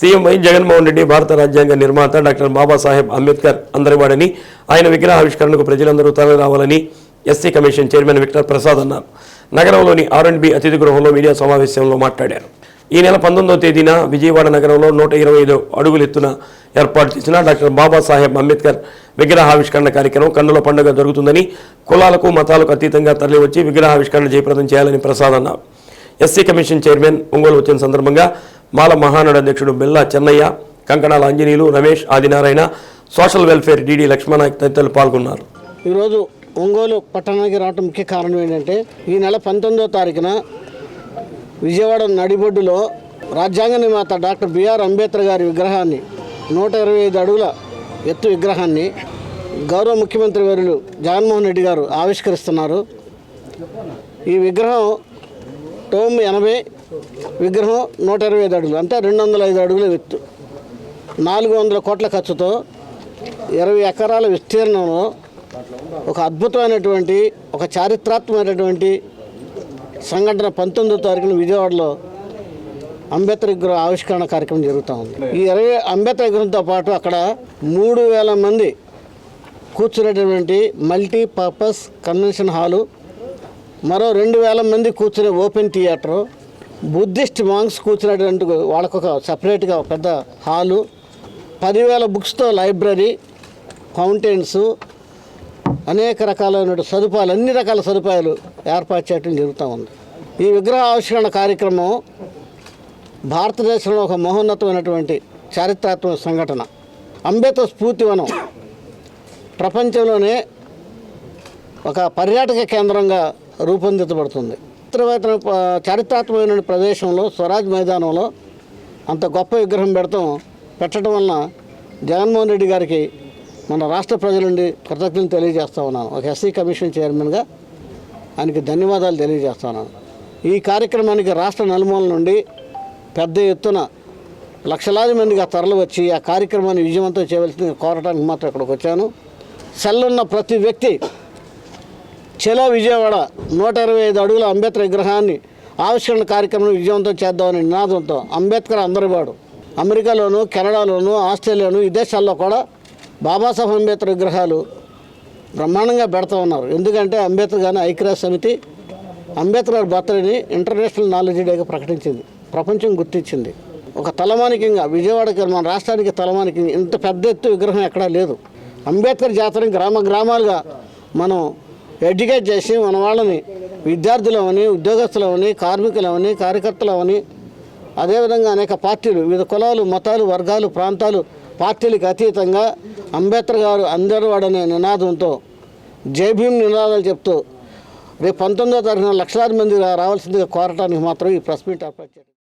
CM why Jaganmohan Reddy భారత రాజ్యాంగ నిర్మాత డాక్టర్ బాబాసాహెబ్ అంబేద్కర్ అందరివాడని. ఆయన విగ్రహ ఆవిష్కరణకు ప్రజలందరూ తరలి రావాలని SC commission chairman Victor Prasad అన్నారు. నగరంలోని ఆర్ అండ్ బి అతిథి గృహంలో మీడియా సమావేశంలో మాట్లాడారు. ఈ నెల పంతొమ్మిదవ తేదీన విజయవాడ నగరంలో నూట ఇరవై ఐదు అడుగులు ఎత్తున ఏర్పాటు చేసిన డాక్టర్ బాబాసాహెబ్ అంబేద్కర్ విగ్రహావిష్కరణ కార్యక్రమం కన్నుల పండుగ జరుగుతుందని కులాలకు మతాలకు అతీతంగా తరలివచ్చి విగ్రహావిష్కరణ జయప్రదం చేయాలని ప్రసాద్ అన్నారు. ఎస్సీ కమిషన్ చైర్మన్ ఒంగోలు వచ్చిన సందర్భంగా మాల మహానాడు అధ్యక్షుడు Billa Chennaiah Kankanala Anjaneyulu Ramesh Adinarayana social welfare DD Lakshmana తదితరులు పాల్గొన్నారు. ఈరోజు ఒంగోలు పట్టణానికి రావడం ముఖ్య కారణం ఏంటంటే ఈ నెల పంతొమ్మిదో తారీఖున విజయవాడ నడిబొడ్డులో రాజ్యాంగ నిర్మాత డాక్టర్ బిఆర్ అంబేద్కర్ గారి విగ్రహాన్ని నూట ఇరవై ఐదు అడుగుల ఎత్తు విగ్రహాన్ని గౌరవ ముఖ్యమంత్రి వర్యులు జగన్మోహన్ రెడ్డి గారు ఆవిష్కరిస్తున్నారు. ఈ విగ్రహం టోమ్ ఎనభై విగ్రహం నూట ఇరవై ఐదు అడుగులు అంటే రెండు వందల ఐదు అడుగుల ఎత్తు నాలుగు వందల కోట్ల ఖర్చుతో ఇరవై ఎకరాల విస్తీర్ణంలో ఒక అద్భుతమైనటువంటి ఒక చారిత్రాత్మకమైనటువంటి సంఘటన పంతొమ్మిదో తారీఖున విజయవాడలో అంబేద్కర్ విగ్రహ ఆవిష్కరణ కార్యక్రమం జరుగుతూ ఉంది. ఈ ఇరవై అంబేద్కర్ విగ్రహంతో పాటు అక్కడ మూడు వేల మంది కూర్చునేటటువంటి మల్టీ పర్పస్ కన్వెన్షన్ హాలు మరో రెండు వేల మంది కూర్చునే ఓపెన్ థియేటరు బుద్ధిస్ట్ మాంగ్స్ కూర్చునేటువంటి ఒక సపరేట్గా ఒక పెద్ద హాలు పదివేల బుక్స్తో లైబ్రరీ ఫౌంటైన్స్ అనేక రకాలైన సదుపాయాలు అన్ని రకాల సదుపాయాలు ఏర్పాటు చేయడం జరుగుతూ ఉంది. ఈ విగ్రహ ఆవిష్కరణ కార్యక్రమం భారతదేశంలో ఒక మహోన్నతమైనటువంటి చారిత్రాత్మక సంఘటన. అంబేద్కర్ స్ఫూర్తివనం ప్రపంచంలోనే ఒక పర్యాటక కేంద్రంగా రూపొందించబడుతుంది. చిత్రవేత్తన చారిత్రాత్మకమైన ప్రదేశంలో స్వరాజ్ మైదానంలో అంత గొప్ప విగ్రహం పెడతాం పెట్టడం వలన జగన్మోహన్ రెడ్డి గారికి మన రాష్ట్ర ప్రజల నుండి కృతజ్ఞతలు తెలియజేస్తా ఉన్నాను. ఒక ఎస్సీ కమిషన్ చైర్మన్గా ఆయనకి ధన్యవాదాలు తెలియజేస్తా ఉన్నాను. ఈ కార్యక్రమానికి రాష్ట్ర నలుమూల నుండి పెద్ద ఎత్తున లక్షలాది మందిగా తరలి వచ్చి ఆ కార్యక్రమాన్ని విజయవంతం చేయవలసింది కోరటానికి మాత్రం ఇక్కడికి వచ్చాను. సెల్లున్న ప్రతి వ్యక్తి చెలో విజయవాడ నూట ఇరవై ఐదు అడుగుల అంబేద్కర్ విగ్రహాన్ని ఆవిష్కరణ కార్యక్రమం విజయవంతం చేద్దామనే నినాదంతో అంబేద్కర్ అందరివాడు అమెరికాలోను కెనడాలోను ఆస్ట్రేలియాను విదేశాల్లో కూడా బాబాసాహెబ్ అంబేద్కర్ విగ్రహాలు బ్రహ్మాండంగా పెడతా ఉన్నారు. ఎందుకంటే అంబేద్కర్ గారి ఐక్యరాజ్య సమితి అంబేద్కర్ గారి బర్త్డేని ఇంటర్నేషనల్ నాలెడ్జ్ డేగా ప్రకటించింది. ప్రపంచం గుర్తించింది. ఒక తలమానికంగా విజయవాడకి మన రాష్ట్రానికి తలమానికి ఇంత పెద్ద ఎత్తు విగ్రహం ఎక్కడా లేదు. అంబేద్కర్ జాతరని గ్రామ గ్రామాలుగా మనం ఎడ్యుకేట్ చేసి మన వాళ్ళని విద్యార్థులమని ఉద్యోగస్తులమని కార్మికులమని కార్యకర్తలమని అదేవిధంగా అనేక పార్టీలు వివిధ కులాలు మతాలు వర్గాలు ప్రాంతాలు పార్టీలకు అతీతంగా అంబేద్కర్ గారు అందరివాడనే నినాదంతో జై భీమ్ నినాదాలు చెప్తూ రేపు పంతొమ్మిదో తారీఖున లక్షలాది మంది రావాల్సిందిగా కోరటానికి మాత్రం ఈ ప్రెస్ మీట్ ఏర్పాటు